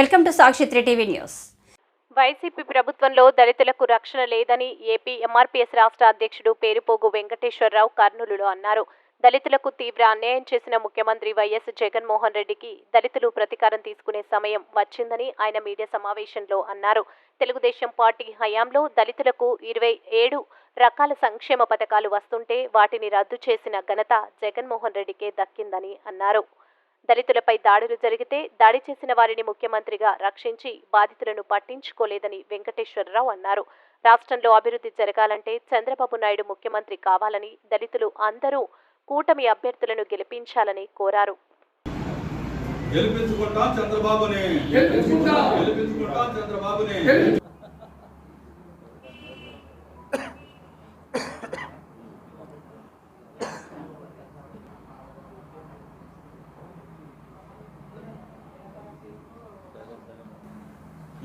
Welcome Sakshi three TV news. YCP ప్రభుత్వంలో దళితులకు రక్షణ లేదని ఏపీ ఎంఆర్పీఎస్ రాష్ట్ర అధ్యక్షుడు పేరుపోగు వెంకటేశ్వరరావు కర్నూలులో అన్నారు. దళితులకు తీవ్ర అన్యాయం చేసిన ముఖ్యమంత్రి వైఎస్ జగన్మోహన్ రెడ్డికి దళితులు ప్రతీకారం తీసుకునే సమయం వచ్చిందని ఆయన మీడియా సమావేశంలో అన్నారు. తెలుగుదేశం పార్టీ హయాంలో దళితులకు ఇరవై ఏడు రకాల సంక్షేమ పథకాలు వస్తుంటే వాటిని రద్దు చేసిన ఘనత జగన్మోహన్ రెడ్డికే దక్కిందని అన్నారు. దళితులపై దాడులు జరిగితే దాడి చేసిన వారిని ముఖ్యమంత్రిగా రక్షించి బాధితులను పట్టించుకోలేదని వెంకటేశ్వరరావు అన్నారు. రాష్ట్రంలో అభివృద్ధి జరగాలంటే చంద్రబాబు నాయుడు ముఖ్యమంత్రి కావాలని దళితులు అందరూ కూటమి అభ్యర్థులను గెలిపించాలని కోరారు. గెలిపించుకుంటాం చంద్రబాబుని. గెలిపించుకుంటాం. గెలిపించుకుంటాం చంద్రబాబుని.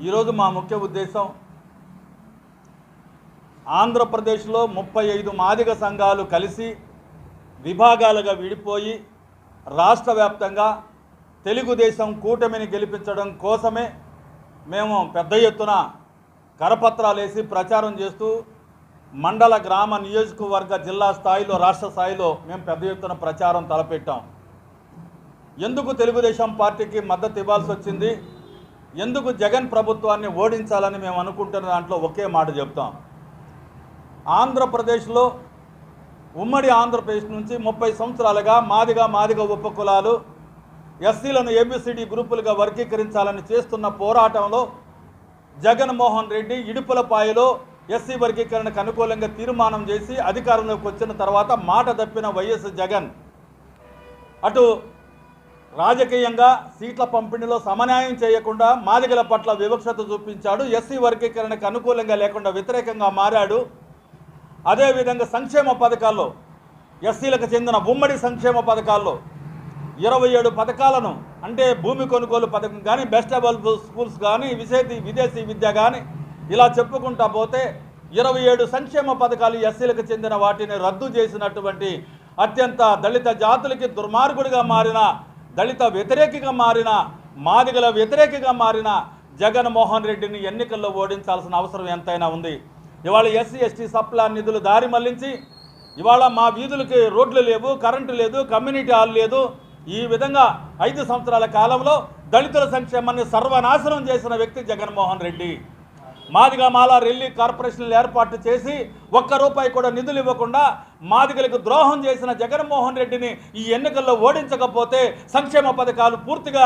ఈరోజు మా ముఖ్య ఉద్దేశం ఆంధ్రప్రదేశ్లో ముప్పై ఐదు మాదిగ సంఘాలు కలిసి విభాగాలుగా విడిపోయి రాష్ట్ర వ్యాప్తంగా తెలుగుదేశం కూటమిని గెలిపించడం కోసమే మేము పెద్ద ఎత్తున కరపత్రాలు వేసి ప్రచారం చేస్తూ మండల గ్రామ నియోజకవర్గ జిల్లా స్థాయిలో రాష్ట్ర స్థాయిలో మేము పెద్ద ఎత్తున ప్రచారం తలపెట్టాం. ఎందుకు తెలుగుదేశం పార్టీకి మద్దతు ఇవ్వాల్సి వచ్చింది? ఎందుకు జగన్ ప్రభుత్వాన్ని ఓడించాలని మేము అనుకుంటున్న దాంట్లో ఒకే మాట చెప్తాం. ఆంధ్రప్రదేశ్లో ఉమ్మడి ఆంధ్రప్రదేశ్ నుంచి ముప్పై సంవత్సరాలుగా మాదిగా మాదిగ ఉపకులాలు ఎస్సీలను ఏబిసిడి గ్రూపులుగా వర్గీకరించాలని చేస్తున్న పోరాటంలో జగన్మోహన్ రెడ్డి ఇడుపులపాయలో ఎస్సీ వర్గీకరణకు అనుకూలంగా తీర్మానం చేసి అధికారంలోకి వచ్చిన తర్వాత మాట తప్పిన వైఎస్ జగన్. అటు రాజకీయంగా సీట్ల పంపిణీలో సమన్యాయం చేయకుండా మాదిగల పట్ల వివక్షత చూపించాడు. ఎస్సీ వర్గీకరణకు అనుకూలంగా లేకుండా వ్యతిరేకంగా మారాడు. అదేవిధంగా సంక్షేమ పథకాల్లో ఎస్సీలకు చెందిన ఉమ్మడి సంక్షేమ పథకాల్లో ఇరవై ఏడు పథకాలను అంటే భూమి కొనుగోలు పథకం కానీ బెస్ట్ అవైలబుల్ స్కూల్స్ కానీ విదేశీ విదేశీ విద్య కానీ ఇలా చెప్పుకుంటా పోతే ఇరవై ఏడు సంక్షేమ పథకాలు ఎస్సీలకు చెందిన వాటిని రద్దు చేసినటువంటి అత్యంత దళిత జాతులకి దుర్మార్గుడిగా మారిన దళిత వ్యతిరేకిగా మారిన మాదిగల వ్యతిరేకిగా మారిన జగన్మోహన్ రెడ్డిని ఎన్నికల్లో ఓడించాల్సిన అవసరం ఎంతైనా ఉంది. ఇవాళ ఎస్సీ ఎస్టీ సప్లా నిధులు దారి మళ్ళించి ఇవాళ మా వీధులకి రోడ్లు లేవు కరెంటు లేదు కమ్యూనిటీ హాల్ లేదు. ఈ విధంగా ఐదు సంవత్సరాల కాలంలో దళితుల సంక్షేమాన్ని సర్వనాశనం చేసిన వ్యక్తి జగన్మోహన్ రెడ్డి. మాదిగా మాల రెల్లి కార్పొరేషన్లు ఏర్పాటు చేసి ఒక్క రూపాయి కూడా నిధులు ఇవ్వకుండా మాదిగలకు ద్రోహం చేసిన జగన్మోహన్ రెడ్డిని ఈ ఎన్నికల్లో ఓడించకపోతే సంక్షేమ పథకాలు పూర్తిగా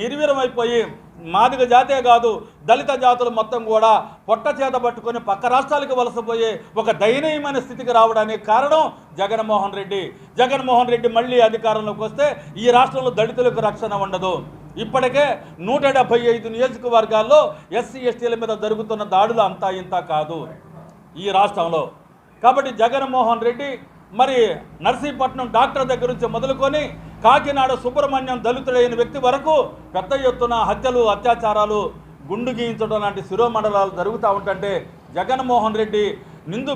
నిర్వీరమైపోయి మాదిగ జాతే కాదు దళిత జాతులు మొత్తం కూడా పొట్ట చేత పట్టుకొని పక్క రాష్ట్రాలకు వలసపోయే ఒక దయనీయమైన స్థితికి రావడానికి కారణం జగన్మోహన్ రెడ్డి. జగన్మోహన్ రెడ్డి మళ్ళీ అధికారంలోకి వస్తే ఈ రాష్ట్రంలో దళితులకు రక్షణ ఉండదు. ఇప్పటికే నూట డెబ్బై ఐదు నియోజకవర్గాల్లో ఎస్సీ ఎస్టీల మీద జరుగుతున్న దాడులు అంతా ఇంత కాదు ఈ రాష్ట్రంలో. కాబట్టి జగన్మోహన్ రెడ్డి మరి నర్సీపట్నం డాక్టర్ దగ్గర నుంచి మొదలుకొని కాకినాడ సుబ్రహ్మణ్యం దళితుడైన వ్యక్తి వరకు పెద్ద ఎత్తున హత్యలు అత్యాచారాలు గుండు గీయించడం లాంటి శిరోమండలాలు జరుగుతూ ఉంటుంటే జగన్మోహన్ రెడ్డి నిందు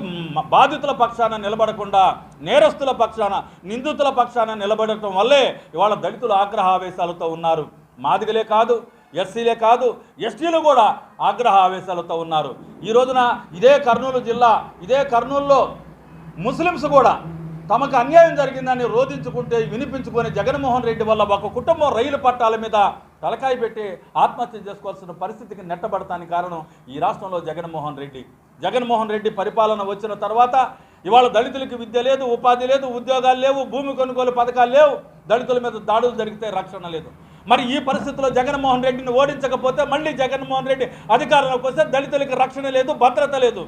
బాధితుల పక్షాన నిలబడకుండా నేరస్తుల పక్షాన నిందితుల పక్షాన నిలబడటం వల్లే ఇవాళ దళితులు ఆగ్రహావేశాలతో ఉన్నారు. మాదిగలే కాదు ఎస్సీలే కాదు ఎస్టీలు కూడా ఆగ్రహ ఆవేశాలతో ఉన్నారు. ఈ రోజున ఇదే కర్నూలు జిల్లా ఇదే కర్నూలులో ముస్లిమ్స్ కూడా తమకు అన్యాయం జరిగిందని రోధించుకుంటే వినిపించుకొని జగన్మోహన్ రెడ్డి వల్ల ఒక కుటుంబం రైలు పట్టాల మీద తలకాయ పెట్టి ఆత్మహత్య చేసుకోవాల్సిన పరిస్థితికి నెట్టబడతానికి కారణం ఈ రాష్ట్రంలో జగన్మోహన్ రెడ్డి. జగన్మోహన్ రెడ్డి పరిపాలన వచ్చిన తర్వాత ఇవాళ దళితులకి విద్య లేదు ఉపాధి లేదు ఉద్యోగాలు లేవు భూమి కొనుగోలు పథకాలు లేవు. దళితుల మీద దాడులు జరిగితే రక్షణ లేదు. మరి ఈ పరిస్థితుల్లో జగన్మోహన్ రెడ్డిని ఓడించకపోతే మళ్ళీ జగన్మోహన్ రెడ్డి అధికారంలోకి వస్తే దళితులకు రక్షణ లేదు భద్రత లేదు.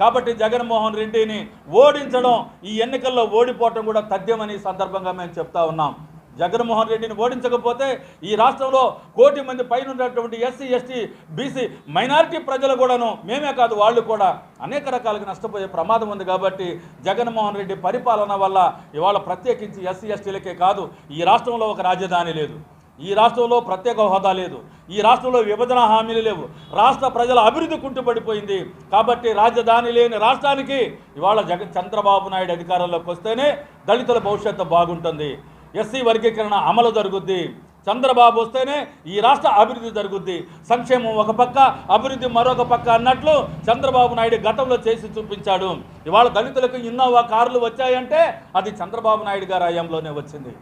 కాబట్టి జగన్మోహన్ రెడ్డిని ఓడించడం ఈ ఎన్నికల్లో ఓడిపోవటం కూడా తథ్యమని సందర్భంగా మేము చెప్తా ఉన్నాం. జగన్మోహన్ రెడ్డిని ఓడించకపోతే ఈ రాష్ట్రంలో కోటి మంది పైన ఉన్నటువంటి ఎస్సీ ఎస్టీ బీసీ మైనారిటీ ప్రజలు కూడాను మేమే కాదు వాళ్ళు కూడా అనేక రకాలుగా నష్టపోయే ప్రమాదం ఉంది కాబట్టి జగన్మోహన్ రెడ్డి పరిపాలన వల్ల ఇవాళ ప్రత్యేకించి ఎస్సీ ఎస్టీలకే కాదు ఈ రాష్ట్రంలో ఒక రాజధాని లేదు. ఈ రాష్ట్రంలో ప్రత్యేక హోదా లేదు. ఈ రాష్ట్రంలో విభజన హామీలు లేవు. రాష్ట్ర ప్రజల అభివృద్ధి కుంటుపడిపోయింది. కాబట్టి రాజధాని లేని రాష్ట్రానికి ఇవాళ జగ చంద్రబాబు నాయుడు అధికారంలోకి వస్తేనే దళితుల భవిష్యత్తు బాగుంటుంది. ఎస్సీ వర్గీకరణ అమలు జరుగుద్ది. చంద్రబాబు వస్తేనే ఈ రాష్ట్ర అభివృద్ధి జరుగుద్ది. సంక్షేమం ఒక పక్క అభివృద్ధి మరొక పక్క అన్నట్లు చంద్రబాబు నాయుడు గతంలో చేసి చూపించాడు. ఇవాళ దళితులకు ఇన్నోవా కార్లు వచ్చాయంటే అది చంద్రబాబు నాయుడు గారి హయాంలోనే వచ్చింది.